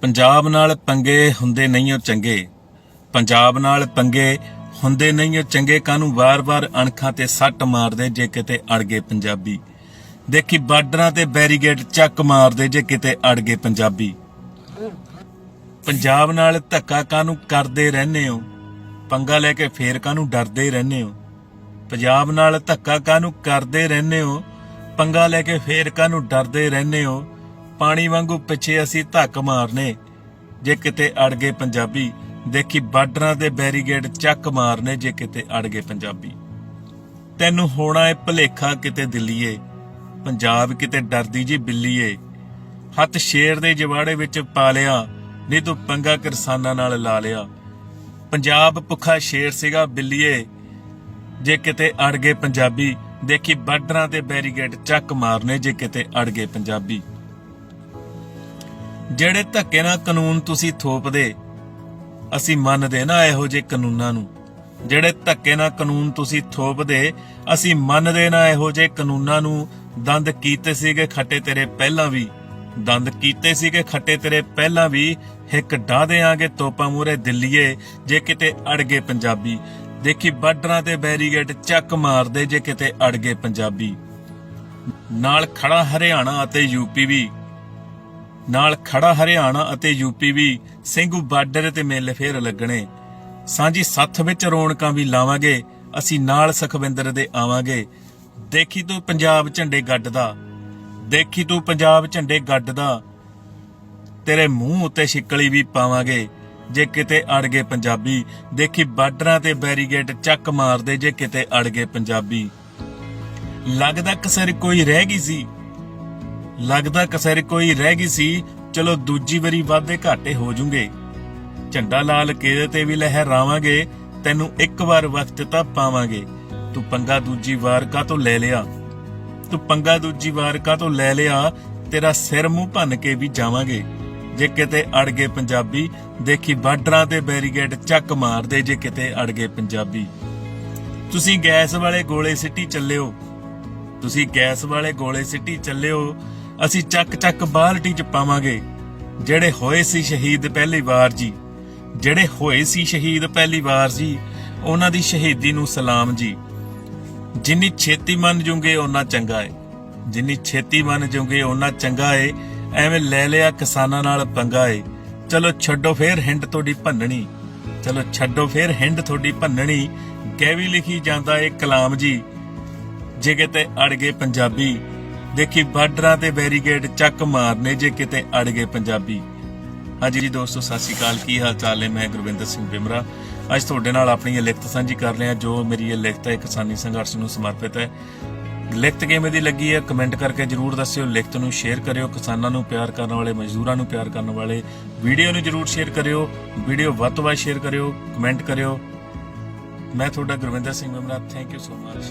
ਪੰਜਾਬ ਨਾਲ ਪੰਗੇ ਹੁੰਦੇ ਨਹੀਂ ਉਹ ਚੰਗੇ। ਪੰਜਾਬ ਨਾਲ ਪੰਗੇ ਹੁੰਦੇ ਨਹੀਂ ਉਹ ਚੰਗੇ ਕਾਨੂੰ ਵਾਰ-ਵਾਰ ਅਣਖਾਂ ਤੇ ਸੱਟ ਮਾਰਦੇ ਜੇ ਕਿਤੇ ਅੜ ਗਏ ਪੰਜਾਬੀ। ਦੇਖੀ ਬਾਰਡਰਾਂ ਤੇ ਬੈਰੀਗੇਡ ਚੱਕ ਮਾਰਦੇ ਜੇ ਕਿਤੇ ਅੜ ਗਏ ਪੰਜਾਬੀ। ਪੰਜਾਬ ਨਾਲ ਧੱਕਾ ਕਾਨੂੰ ਕਰਦੇ ਰਹਿੰਦੇ ਹੋ? ਪੰਗਾ ਲੈ ਕੇ ਫੇਰ ਕਾਨੂੰ ਡਰਦੇ ਰਹਿੰਦੇ ਹੋ? ਪੰਜਾਬ ਨਾਲ ਧੱਕਾ ਕਾਨੂੰ ਕਰਦੇ ਰਹਿੰਦੇ ਹੋ? ਪੰਗਾ ਲੈ ਕੇ ਫੇਰ ਕਾਨੂੰ ਡਰਦੇ ਰਹਿੰਦੇ ਹੋ? ਪਾਣੀ ਵਾਂਗੂ ਪਿੱਛੇ ਅਸੀਂ ਧੱਕ ਮਾਰਨੇ। ਜੇ ਕਿਤੇ ਅੜ ਗਏ ਪੰਜਾਬੀ, ਦੇਖੀ ਬਾਰਡਰਾਂ ਦੇ ਬੈਰੀਗੇਡ ਚੱਕ ਮਾਰਨੇ ਜੇ ਕਿਤੇ ਅੜ ਗਏ ਪੰਜਾਬੀ। ਤੈਨੂੰ ਹੋਣਾ ਏ ਭਲੇਖਾ ਕਿਤੇ ਦਿੱਲੀਏ, ਪੰਜਾਬ ਕਿਤੇ ਡਰਦੀ ਜੀ ਬਿੱਲੀਏ। ਹੱਥ ਸ਼ੇਰ ਦੇ ਜਵਾੜੇ ਵਿੱਚ ਪਾ ਲਿਆ ਨਹੀਂ ਤੂੰ ਪੰਗਾ ਕਿਰਸਾਨਾਂ ਨਾਲ ਲਾ ਲਿਆ। ਪੰਜਾਬ ਭੁੱਖਾ ਸ਼ੇਰ ਸੀਗਾ ਬਿੱਲੀਏ, ਜੇ ਕਿਤੇ ਅੜ ਗਏ ਪੰਜਾਬੀ, ਦੇਖੀ ਬਾਰਡਰਾਂ ਤੇ ਬੈਰੀਗੇਡ ਚੱਕ ਮਾਰਨੇ ਜੇ ਕਿਤੇ ਅੜ ਗਏ ਪੰਜਾਬੀ। ਜਿਹੜੇ ਧੱਕੇ ਨਾਲ ਕਾਨੂੰਨ ਤੁਸੀਂ ਥੋਪਦੇ, ਅਸੀਂ ਮੰਨਦੇ ਨਾ ਇਹੋ ਜਿਹੇ ਕਾਨੂੰਨਾਂ ਨੂੰ। ਜਿਹੜੇ ਧੱਕੇ ਨਾਲ ਕਾਨੂੰਨ ਤੁਸੀਂ ਥੋਪਦੇ, ਅਸੀਂ ਮੰਨਦੇ ਨਾ ਇਹੋ ਜਿਹੇ ਕਾਨੂੰਨਾਂ ਨੂੰ। ਦੰਦ ਕੀਤੇ ਸੀਗੇ, ਖੱਟੇ ਤੇਰੇ ਪਹਿਲਾਂ ਵੀ। ਦੰਦ ਕੀਤੇ ਸੀਗੇ, ਖੱਟੇ ਤੇਰੇ ਪਹਿਲਾਂ ਵੀ। ਹਿੱਕ ਢਾ ਦੇਾਂਗੇ ਤੋਪਾ ਮੂਰੇ ਦਿੱਲੀਏ, ਜੇ ਕਿਤੇ ਅੜ ਗਏ ਪੰਜਾਬੀ। ਦੇਖੀ ਬਾਰਡਰਾਂ ਤੇ ਬੈਰੀਗੇਡ ਚੱਕ ਮਾਰਦੇ, ਜੇ ਕਿਤੇ ਅੜ ਗਏ ਪੰਜਾਬੀ। ਨਾਲ ਖੜਾ ਹਰਿਆਣਾ ਅਤੇ ਯੂਪੀ ਵੀ। ਨਾਲ ਖੜਾ ਹਰਿਆਣਾ ਅਤੇ ਯੂਪੀ ਵੀ ਸਿੰਘੂ ਬਾਰਡਰ ਤੇ ਮੇਲੇ ਫੇਰ ਲੱਗਣੇ। ਸਾਂਝੀ ਸੱਥ ਵਿੱਚ ਰੌਣਕਾਂ ਵੀ ਲਾਵਾਂਗੇ, ਅਸੀਂ ਨਾਲ ਸੁਖਵਿੰਦਰ ਦੇ ਆਵਾਂਗੇ। ਦੇਖੀ ਤੂੰ ਪੰਜਾਬ ਝੰਡੇ ਗੱਡਦਾ ਦੇਖੀ ਤੂੰ ਪੰਜਾਬ ਝੰਡੇ ਗੱਡਦਾ ਤੇਰੇ ਮੂੰਹ ਉੱਤੇ ਛਿੱਕਲੀ ਵੀ ਪਾਵਾਂਗੇ, ਜੇ ਕਿਤੇ ਅੜ ਗਏ ਪੰਜਾਬੀ। ਦੇਖੀ ਬਾਰਡਰਾਂ ਤੇ ਬੈਰੀਗੇਡ ਚੱਕ ਮਾਰਦੇ, ਜੇ ਕਿਤੇ ਅੜ ਗਏ ਪੰਜਾਬੀ। ਲੱਗਦਾ ਕਸਰ ਕੋਈ ਰਹਿ ਗਈ ਸੀ ਲੱਗਦਾ ਕਸਰ ਕੋਈ ਰਹਿ ਗਈ ਸੀ, ਚਲੋ ਦੂਜੀ ਵਾਰੀ ਵਾਧੇ ਘਾਟੇ ਹੋ ਜੂਗੇ। ਝੰਡਾ ਲਾਲ ਕਿਹਦੇ ਤੇ ਵੀ ਲਹਿਰਾਵਾਂਗੇ, ਤੈਨੂੰ ਇੱਕ ਵਾਰ ਵਕਤ ਤਾਂ ਪਾਵਾਂਗੇ। ਤੂੰ ਪੰਗਾ ਦੂਜੀ ਵਾਰ ਕਾ ਤੋਂ ਲੈ ਲਿਆ? ਤੂੰ ਪੰਗਾ ਦੂਜੀ ਵਾਰ ਕਾ ਤੋਂ ਲੈ ਲਿਆ? ਤੇਰਾ ਸਿਰ ਮੂੰਹ ਭੰਨ ਕੇ ਵੀ ਜਾਵਾਂਗੇ। ਜੇ ਕਿਤੇ ਅੜ ਗਏ ਪੰਜਾਬੀ, ਦੇਖੀ ਬਾਰਡਰਾਂ ਤੇ ਬੈਰੀਗੇਡ ਚੱਕ ਮਾਰਦੇ ਜੇ ਕਿਤੇ ਅੜ ਗਏ ਪੰਜਾਬੀ। ਤੁਸੀਂ ਗੈਸ ਵਾਲੇ ਗੋਲੇ ਸਿੱਟੀ ਚੱਲਿਓ ਤੁਸੀਂ ਗੈਸ ਵਾਲੇ ਗੋਲੇ ਸਿੱਟੀ ਚੱਲਿਓ ਅਸੀਂ ਚੱਕ ਚੱਕ ਬਾਲਟੀ ਚ ਪਾਵਾਂਗੇ। ਜਿਹੜੇ ਹੋਏ ਸੀ ਸ਼ਹੀਦ ਪਹਿਲੀ ਵਾਰ ਜੀ। ਜਿਹੜੇ ਹੋਏ ਸੀ ਸ਼ਹੀਦ ਪਹਿਲੀ ਵਾਰ ਜੀ, ਉਹਨਾਂ ਦੀ ਸ਼ਹੀਦੀ ਨੂੰ ਸਲਾਮ ਜੀ। ਜਿੰਨੀ ਛੇਤੀ ਮੰਨ ਜੂਗੇ ਉਹਨਾਂ ਚੰਗਾ ਏ। ਜਿੰਨੀ ਛੇਤੀ ਮੰਨ ਜੂਗੇ ਉਹਨਾਂ ਚੰਗਾ ਏ। ਐਵੇਂ ਲੈ ਲਿਆ ਕਿਸਾਨਾਂ ਨਾਲ ਪੰਗਾ ਏ। ਚਲੋ ਛੱਡੋ ਫੇਰ ਹਿੰਡ ਤੁਹਾਡੀ ਭੰਨਣੀ। ਚਲੋ ਛੱਡੋ ਫੇਰ ਹਿੰਡ ਤੁਹਾਡੀ ਭੰਨਣੀ। ਕਹਿ ਲਿਖੀ ਜਾਂਦਾ ਏ ਕਲਾਮ ਜੀ। ਜੇ ਕਿਤੇ ਅੜ ਗਏ ਪੰਜਾਬੀ ਦੇਖੀ ਬਾਰਡਰਾਂ ਤੇ ਬੈਰੀਗੇਡ ਚੱਕ ਮਾਰਨੇ ਜੇ ਕਿਤੇ ਅੜ ਗਏ ਪੰਜਾਬੀ। ਹਾਂਜੀ ਜੀ ਦੋਸਤੋ, ਸਤਿ ਸ਼੍ਰੀ ਅਕਾਲ। ਕੀ ਹਾਲ ਚਾਲ ਹੈ ਮੈਂ ਗੁਰਵਿੰਦਰ ਸਿੰਘ ਬਿਮਰਾ। ਅੱਜ ਤੁਹਾਡੇ ਨਾਲ ਆਪਣੀ ਲਿਖਤ ਸਾਂਝੀ ਕਰ ਰਿਹਾ ਜੋ ਮੇਰੀ ਇਹ ਲਿਖਤ ਹੈ ਕਿਸਾਨੀ ਸੰਘਰਸ਼ ਨੂੰ ਸਮਰਪਿਤ ਹੈ। ਲਿਖਤ ਕਿਵੇਂ ਦੀ ਲੱਗੀ ਹੈ? ਕਮੈਂਟ ਕਰਕੇ ਜਰੂਰ ਦੱਸਿਓ। ਲਿਖਤ ਨੂੰ ਸ਼ੇਅਰ ਕਰਿਓ। ਕਿਸਾਨਾਂ ਨੂੰ ਪਿਆਰ ਕਰਨ ਵਾਲੇ, ਮਜ਼ਦੂਰਾਂ ਨੂੰ ਪਿਆਰ ਕਰਨ ਵਾਲੇ ਵੀਡੀਓ ਨੂੰ ਜਰੂਰ ਸ਼ੇਅਰ ਕਰਿਓ। ਵੀਡੀਓ ਵੱਧ ਤੋਂ ਵੱਧ ਸ਼ੇਅਰ ਕਰਿਓ। ਕਮੈਂਟ ਕਰਿਓ। ਮੈਂ ਤੁਹਾਡਾ Gurwinder Singh Bimra. Thank you so much